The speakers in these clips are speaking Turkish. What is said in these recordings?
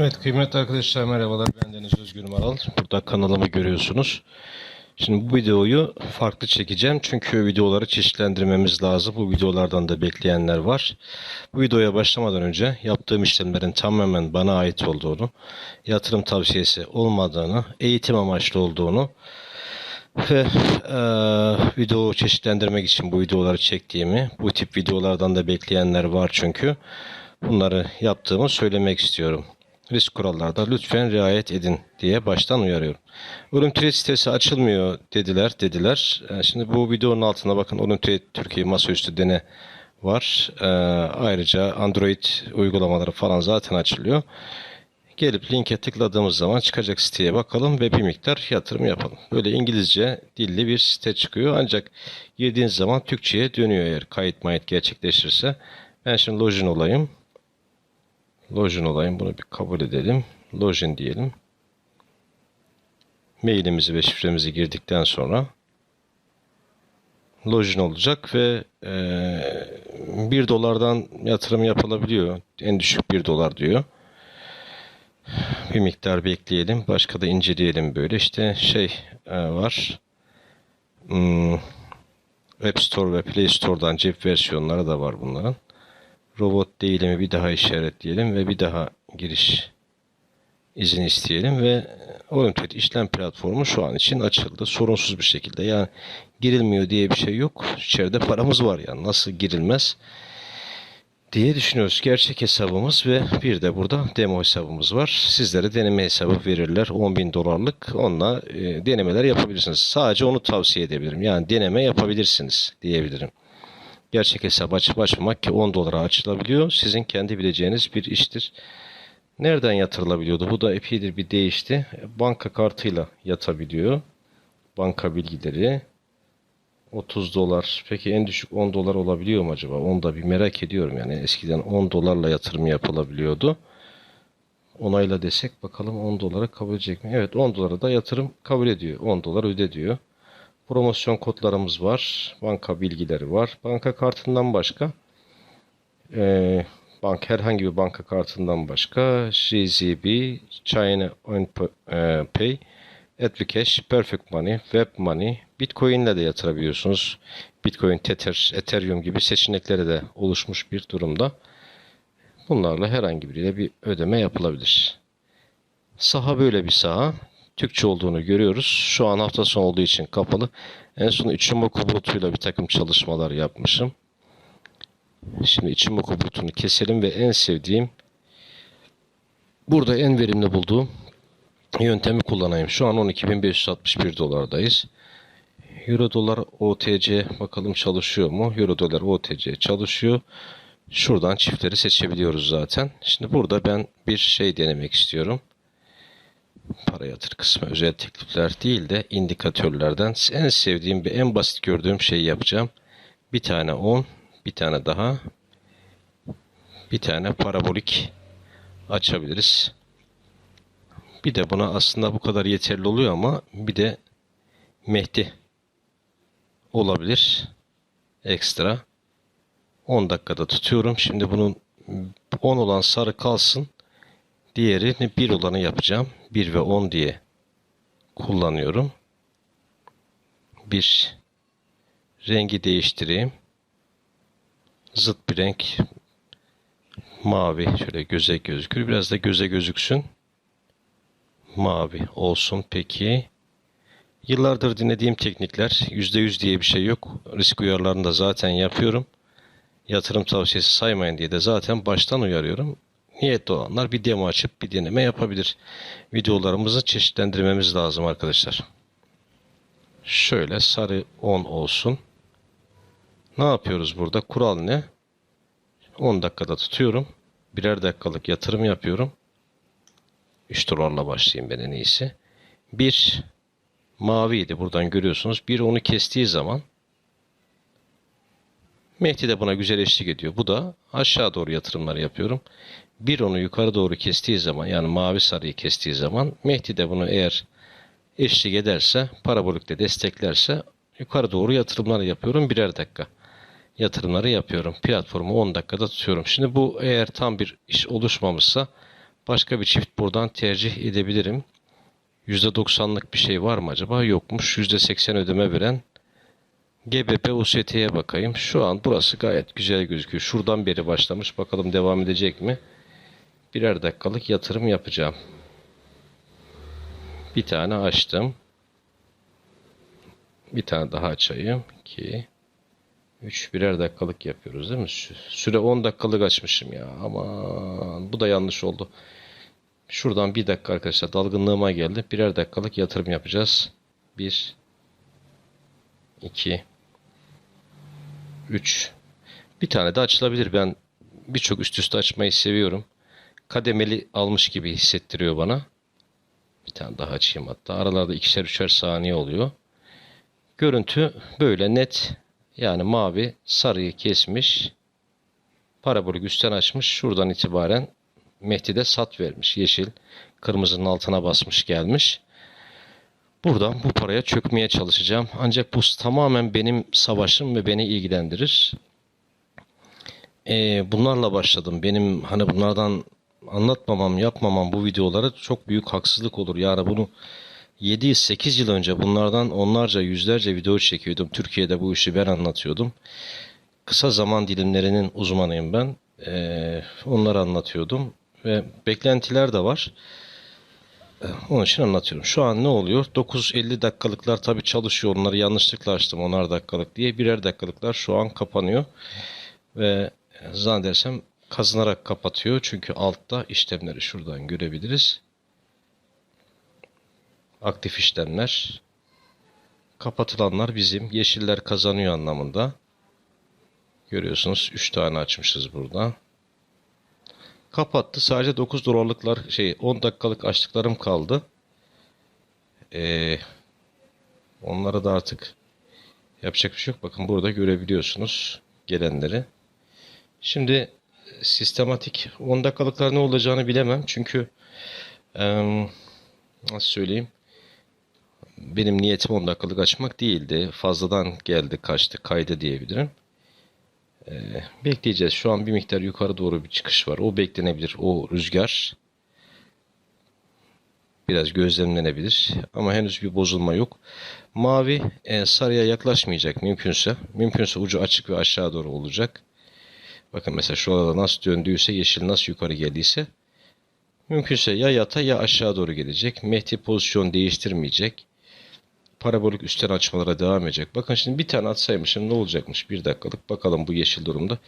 Evet kıymetli arkadaşlar merhabalar ben Deniz Özgür Maral. Burada kanalımı görüyorsunuz. Şimdi bu videoyu farklı çekeceğim çünkü videoları çeşitlendirmemiz lazım. Bu videolardan da bekleyenler var. Bu videoya başlamadan önce yaptığım işlemlerin tamamen bana ait olduğunu, yatırım tavsiyesi olmadığını, eğitim amaçlı olduğunu ve e, video çeşitlendirmek için bu videoları çektiğimi, bu tip videolardan da bekleyenler var çünkü bunları yaptığımı söylemek istiyorum risk kurallarda lütfen riayet edin diye baştan uyarıyorum. Ölüm sitesi açılmıyor dediler dediler. E, Şimdi bu videonun altına bakın Ölüm Türkiye masaüstü dene var. E, ayrıca Android uygulamaları falan zaten açılıyor. Gelip linke tıkladığımız zaman çıkacak siteye bakalım ve bir miktar yatırım yapalım. Böyle İngilizce dilli bir site çıkıyor ancak girdiğiniz zaman Türkçe'ye dönüyor eğer kayıt mayıt gerçekleşirse. Ben şimdi login olayım. Login olayım. Bunu bir kabul edelim. Login diyelim. Mailimizi ve şifremizi girdikten sonra login olacak ve e, 1 dolardan yatırım yapılabiliyor. En düşük 1 dolar diyor. Bir miktar bekleyelim. Başka da inceleyelim böyle. İşte şey e, var. Hmm, App Store ve Play Store'dan cep versiyonları da var bunların robot değilimi bir daha işaretleyelim ve bir daha giriş izin isteyelim ve Olympiad işlem platformu şu an için açıldı. Sorunsuz bir şekilde. Yani girilmiyor diye bir şey yok. İçeride paramız var yani. Nasıl girilmez diye düşünüyoruz. Gerçek hesabımız ve bir de burada demo hesabımız var. Sizlere deneme hesabı verirler. 10 bin dolarlık. Onunla e, denemeler yapabilirsiniz. Sadece onu tavsiye edebilirim. Yani deneme yapabilirsiniz diyebilirim gerçek hesap açıp açmamak ki 10 dolara açılabiliyor. Sizin kendi bileceğiniz bir iştir. Nereden yatırılabiliyordu? Bu da epeydir bir değişti. Banka kartıyla yatabiliyor. Banka bilgileri. 30 dolar. Peki en düşük 10 dolar olabiliyor mu acaba? Onu da bir merak ediyorum. Yani eskiden 10 dolarla yatırım yapılabiliyordu. Onayla desek bakalım 10 dolara kabul edecek mi? Evet 10 dolara da yatırım kabul ediyor. 10 dolar öde diyor. Promosyon kodlarımız var. Banka bilgileri var. Banka kartından başka e, bank herhangi bir banka kartından başka JZB, China e, Pay, Etlicash, Perfect Money, Web Money, Bitcoin ile de yatırabiliyorsunuz. Bitcoin, Tether, Ethereum gibi seçenekleri de oluşmuş bir durumda. Bunlarla herhangi biriyle bir ödeme yapılabilir. Saha böyle bir saha. Türkçe olduğunu görüyoruz. Şu an hafta sonu olduğu için kapalı. En son içim oku bulutuyla bir takım çalışmalar yapmışım. Şimdi içim oku bulutunu keselim ve en sevdiğim burada en verimli bulduğum yöntemi kullanayım. Şu an 12.561 dolardayız. Euro dolar OTC bakalım çalışıyor mu? Euro dolar OTC çalışıyor. Şuradan çiftleri seçebiliyoruz zaten. Şimdi burada ben bir şey denemek istiyorum para yatır kısmı özel teklifler değil de indikatörlerden en sevdiğim ve en basit gördüğüm şeyi yapacağım. Bir tane 10, bir tane daha, bir tane parabolik açabiliriz. Bir de buna aslında bu kadar yeterli oluyor ama bir de Mehdi olabilir. Ekstra. 10 dakikada tutuyorum. Şimdi bunun 10 olan sarı kalsın. Diğerini 1 olanı yapacağım. 1 ve 10 diye kullanıyorum. Bir rengi değiştireyim. Zıt bir renk mavi şöyle göze gözükür. Biraz da göze gözüksün. Mavi olsun peki. Yıllardır dinlediğim teknikler %100 diye bir şey yok. Risk uyarılarını da zaten yapıyorum. Yatırım tavsiyesi saymayın diye de zaten baştan uyarıyorum niyetli olanlar bir demo açıp bir deneme yapabilir. Videolarımızı çeşitlendirmemiz lazım arkadaşlar. Şöyle sarı 10 olsun. Ne yapıyoruz burada? Kural ne? 10 dakikada tutuyorum. Birer dakikalık yatırım yapıyorum. 3 dolarla başlayayım ben en iyisi. 1 maviydi buradan görüyorsunuz. Bir onu kestiği zaman Mehdi de buna güzel eşlik ediyor. Bu da aşağı doğru yatırımlar yapıyorum bir onu yukarı doğru kestiği zaman yani mavi sarıyı kestiği zaman Mehdi de bunu eğer eşlik ederse parabolikte desteklerse yukarı doğru yatırımlar yapıyorum birer dakika yatırımları yapıyorum. Platformu 10 dakikada tutuyorum. Şimdi bu eğer tam bir iş oluşmamışsa Başka bir çift buradan tercih edebilirim. %90'lık bir şey var mı acaba? Yokmuş. %80 ödeme veren GBP UST'ye bakayım. Şu an burası gayet güzel gözüküyor. Şuradan beri başlamış. Bakalım devam edecek mi? Birer dakikalık yatırım yapacağım. Bir tane açtım. Bir tane daha açayım. 2 3 birer dakikalık yapıyoruz değil mi? Sü- Süre 10 dakikalık açmışım ya. Aman bu da yanlış oldu. Şuradan bir dakika arkadaşlar dalgınlığıma geldi. Birer dakikalık yatırım yapacağız. 1 2 3 Bir tane de açılabilir. Ben birçok üst üste açmayı seviyorum. Kademeli almış gibi hissettiriyor bana. Bir tane daha açayım hatta. Aralarda ikişer üçer saniye oluyor. Görüntü böyle net. Yani mavi sarıyı kesmiş. Parabolik üstten açmış. Şuradan itibaren Mehdi'de sat vermiş. Yeşil kırmızının altına basmış gelmiş. Buradan bu paraya çökmeye çalışacağım. Ancak bu tamamen benim savaşım ve beni ilgilendirir. Ee, bunlarla başladım. Benim hani bunlardan anlatmamam, yapmamam bu videoları çok büyük haksızlık olur. Yani bunu 7-8 yıl önce bunlardan onlarca, yüzlerce video çekiyordum. Türkiye'de bu işi ben anlatıyordum. Kısa zaman dilimlerinin uzmanıyım ben. Ee, onları anlatıyordum. Ve beklentiler de var. Ee, Onun için anlatıyorum. Şu an ne oluyor? 9-50 dakikalıklar tabii çalışıyor. Onları yanlışlıkla açtım. Onar dakikalık diye. Birer dakikalıklar şu an kapanıyor. Ve zannedersem kazınarak kapatıyor. Çünkü altta işlemleri şuradan görebiliriz. Aktif işlemler. Kapatılanlar bizim. Yeşiller kazanıyor anlamında. Görüyorsunuz 3 tane açmışız burada. Kapattı. Sadece 9 dolarlıklar şey 10 dakikalık açtıklarım kaldı. Ee, onları da artık yapacak bir şey yok. Bakın burada görebiliyorsunuz gelenleri. Şimdi sistematik 10 dakikalıklar ne olacağını bilemem. Çünkü em, nasıl söyleyeyim? Benim niyetim 10 dakikalık açmak değildi. Fazladan geldi kaçtı kaydı diyebilirim. Ee, bekleyeceğiz. Şu an bir miktar yukarı doğru bir çıkış var. O beklenebilir. O rüzgar biraz gözlemlenebilir. Ama henüz bir bozulma yok. Mavi e, sarıya yaklaşmayacak mümkünse. Mümkünse ucu açık ve aşağı doğru olacak. Bakın mesela şurada nasıl döndüyse yeşil nasıl yukarı geldiyse mümkünse ya yata ya aşağı doğru gelecek. Mehdi pozisyon değiştirmeyecek. Parabolik üstten açmalara devam edecek. Bakın şimdi bir tane atsaymışım ne olacakmış? Bir dakikalık bakalım bu yeşil durumda.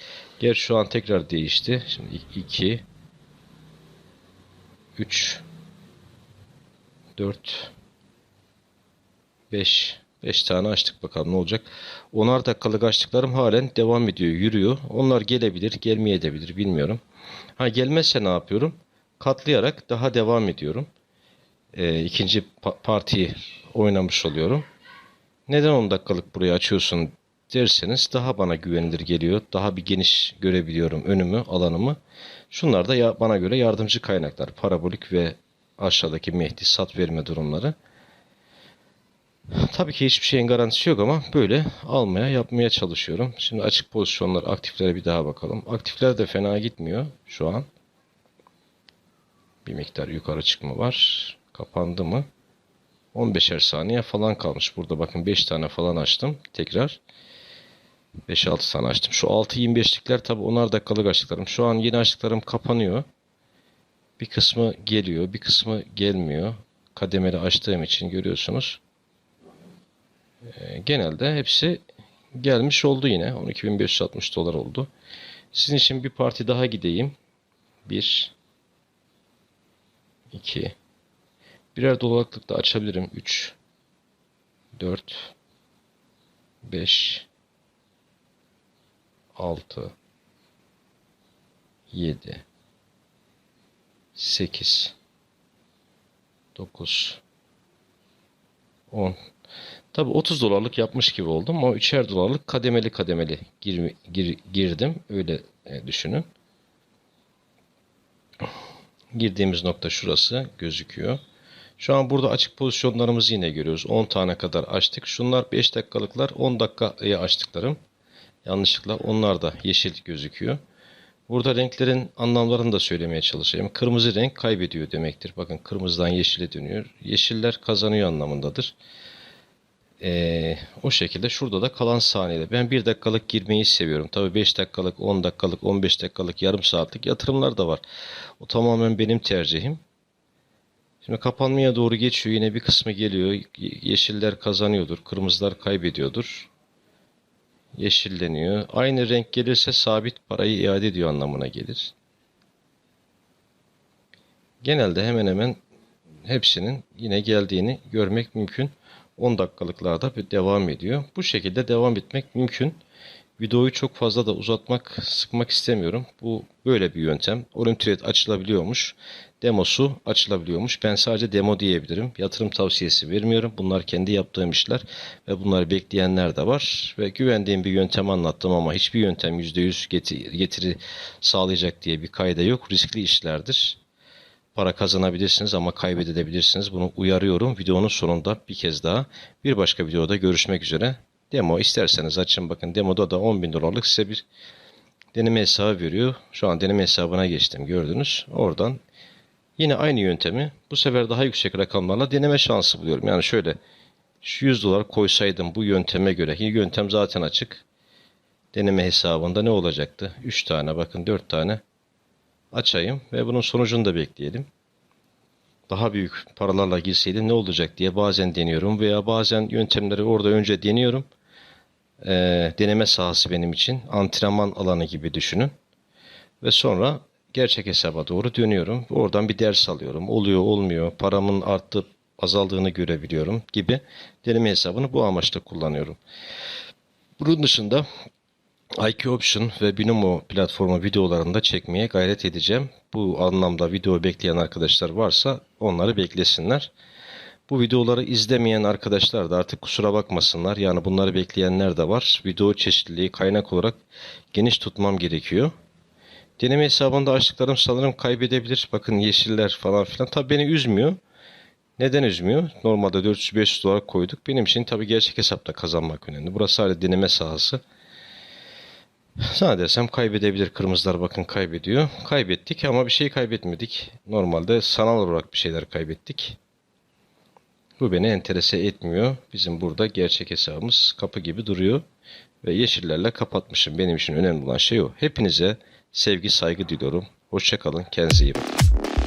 Gerçi şu an tekrar değişti. Şimdi 2 3 4 5 5 tane açtık bakalım ne olacak. 10'ar dakikalık açtıklarım halen devam ediyor, yürüyor. Onlar gelebilir, gelmeyebilir bilmiyorum. Ha gelmezse ne yapıyorum? Katlayarak daha devam ediyorum. Ee, ikinci pa- partiyi oynamış oluyorum. Neden 10 dakikalık burayı açıyorsun derseniz daha bana güvenilir geliyor. Daha bir geniş görebiliyorum önümü, alanımı. Şunlar da ya, bana göre yardımcı kaynaklar. Parabolik ve aşağıdaki Mehdi sat verme durumları. Tabii ki hiçbir şeyin garantisi yok ama böyle almaya yapmaya çalışıyorum. Şimdi açık pozisyonlar aktiflere bir daha bakalım. Aktifler de fena gitmiyor şu an. Bir miktar yukarı çıkma var. Kapandı mı? 15'er saniye falan kalmış. Burada bakın 5 tane falan açtım. Tekrar 5-6 tane açtım. Şu 6-25'likler tabi 10'ar dakikalık açtıklarım. Şu an yeni açtıklarım kapanıyor. Bir kısmı geliyor, bir kısmı gelmiyor. Kademeli açtığım için görüyorsunuz. Ee, genelde hepsi gelmiş oldu yine. 12.560 dolar oldu. Sizin için bir parti daha gideyim. 1 2 Birer dolarlık da açabilirim. 3 4 5 6 7 8 9 10 Tabi 30 dolarlık yapmış gibi oldum ama 3'er dolarlık kademeli kademeli gir, gir- girdim. Öyle e, düşünün. Girdiğimiz nokta şurası gözüküyor. Şu an burada açık pozisyonlarımızı yine görüyoruz. 10 tane kadar açtık. Şunlar 5 dakikalıklar 10 dakikaya açtıklarım. Yanlışlıkla onlar da yeşil gözüküyor. Burada renklerin anlamlarını da söylemeye çalışayım. Kırmızı renk kaybediyor demektir. Bakın kırmızıdan yeşile dönüyor. Yeşiller kazanıyor anlamındadır. Ee, o şekilde şurada da kalan saniyede. Ben 1 dakikalık girmeyi seviyorum. Tabii 5 dakikalık, 10 dakikalık, 15 dakikalık, yarım saatlik yatırımlar da var. O tamamen benim tercihim. Şimdi kapanmaya doğru geçiyor. Yine bir kısmı geliyor. Ye- Yeşiller kazanıyordur. Kırmızılar kaybediyordur. Yeşilleniyor. Aynı renk gelirse sabit parayı iade ediyor anlamına gelir. Genelde hemen hemen hepsinin yine geldiğini görmek mümkün. 10 dakikalıklarda bir devam ediyor. Bu şekilde devam etmek mümkün. Videoyu çok fazla da uzatmak, sıkmak istemiyorum. Bu böyle bir yöntem. Oruntrade açılabiliyormuş. Demosu açılabiliyormuş. Ben sadece demo diyebilirim. Yatırım tavsiyesi vermiyorum. Bunlar kendi yaptığım işler ve bunları bekleyenler de var. Ve güvendiğim bir yöntem anlattım ama hiçbir yöntem %100 geti- getiri sağlayacak diye bir kayda yok. Riskli işlerdir. Para kazanabilirsiniz ama kaybedebilirsiniz. Bunu uyarıyorum. Videonun sonunda bir kez daha bir başka videoda görüşmek üzere. Demo isterseniz açın bakın. Demoda da 10 bin dolarlık size bir deneme hesabı veriyor. Şu an deneme hesabına geçtim gördünüz. Oradan yine aynı yöntemi bu sefer daha yüksek rakamlarla deneme şansı buluyorum. Yani şöyle şu 100 dolar koysaydım bu yönteme göre. Yöntem zaten açık. Deneme hesabında ne olacaktı? 3 tane bakın 4 tane açayım ve bunun sonucunu da bekleyelim. Daha büyük paralarla girseydim ne olacak diye bazen deniyorum veya bazen yöntemleri orada önce deniyorum. Ee, deneme sahası benim için antrenman alanı gibi düşünün. Ve sonra gerçek hesaba doğru dönüyorum. Oradan bir ders alıyorum. Oluyor olmuyor. Paramın arttı azaldığını görebiliyorum gibi deneme hesabını bu amaçla kullanıyorum. Bunun dışında IQ Option ve Binomo platformu videolarında çekmeye gayret edeceğim. Bu anlamda video bekleyen arkadaşlar varsa onları beklesinler. Bu videoları izlemeyen arkadaşlar da artık kusura bakmasınlar. Yani bunları bekleyenler de var. Video çeşitliliği kaynak olarak geniş tutmam gerekiyor. Deneme hesabında açtıklarım sanırım kaybedebilir. Bakın yeşiller falan filan. Tabii beni üzmüyor. Neden üzmüyor? Normalde 400-500 dolar koyduk. Benim için tabii gerçek hesapta kazanmak önemli. Burası sadece deneme sahası. Zannedersem kaybedebilir. Kırmızılar bakın kaybediyor. Kaybettik ama bir şey kaybetmedik. Normalde sanal olarak bir şeyler kaybettik. Bu beni enterese etmiyor. Bizim burada gerçek hesabımız kapı gibi duruyor. Ve yeşillerle kapatmışım. Benim için önemli olan şey o. Hepinize sevgi saygı diliyorum. Hoşçakalın. Kendinize iyi bakın.